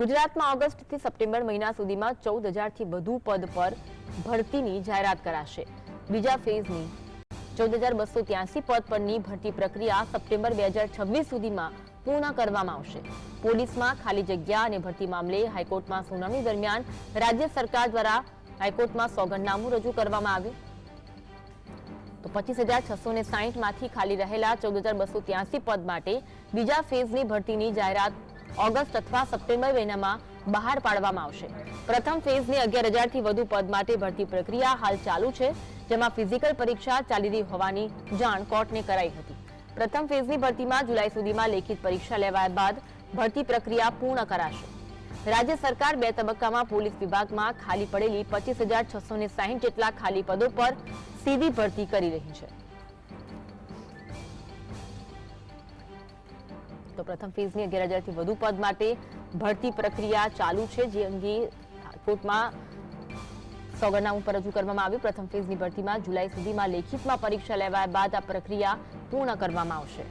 ગુજરાતમાં ઓગસ્ટથી સપ્ટેમ્બર મહિના સુધીમાં ચૌદ હજારથી વધુ પદ પર ભરતીની જાહેરાત કરાશે. બીજા ફેઝની ચૌદ હજાર બસો ત્યાસી પદ પરની ભરતી પ્રક્રિયા સપ્ટેમ્બર બે હજાર છવ્વીસ સુધીમાં પૂર્ણ કરવામાં આવશે. પોલીસમાં ખાલી જગ્યા અને ભરતી મામલે હાઈકોર્ટમાં સુનાવણી દરમિયાન રાજ્ય સરકાર દ્વારા હાઈકોર્ટમાં સોગંદનામું રજૂ કરવામાં આવ્યું. તો પચીસ હજાર છસો ને માંથી ખાલી રહેલા ચૌદ હજાર બસો ત્યાસી પદ માટે બીજા ફેઝની ભરતીની જાહેરાત ઓગસ્ટ અથવા સપ્ટેમ્બર મહિનામાં બહાર પાડવામાં આવશે. પ્રથમ ફેઝની અગિયાર હજારથી વધુ પદ માટે ભરતી પ્રક્રિયા હાલ ચાલુ છે, જેમાં ફિઝિકલ પરીક્ષા ચાલી રહી હોવાની જાણ કોર્ટને કરાઈ હતી. પ્રથમ ફેઝની ભરતીમાં જુલાઈ સુધીમાં લેખિત પરીક્ષા લેવાયા બાદ ભરતી પ્રક્રિયા પૂર્ણ કરાશે. રાજ્ય સરકાર બે તબક્કામાં પોલીસ વિભાગમાં ખાલી પડેલી પચીસ જેટલા ખાલી પદો પર સીધી ભરતી કરી રહી છે. તો પ્રથમ ફેઝની અગિયાર હજારથી વધુ પદ માટે ભરતી પ્રક્રિયા ચાલુ છે, જે અંગે કોર્ટમાં સોગરનામું પર રજૂ કરવામાં આવ્યું. પ્રથમ ફેઝની ભરતીમાં જુલાઈ સુધીમાં લેખિતમાં પરીક્ષા લેવાયા બાદ આ પ્રક્રિયા પૂર્ણ કરવામાં આવશે.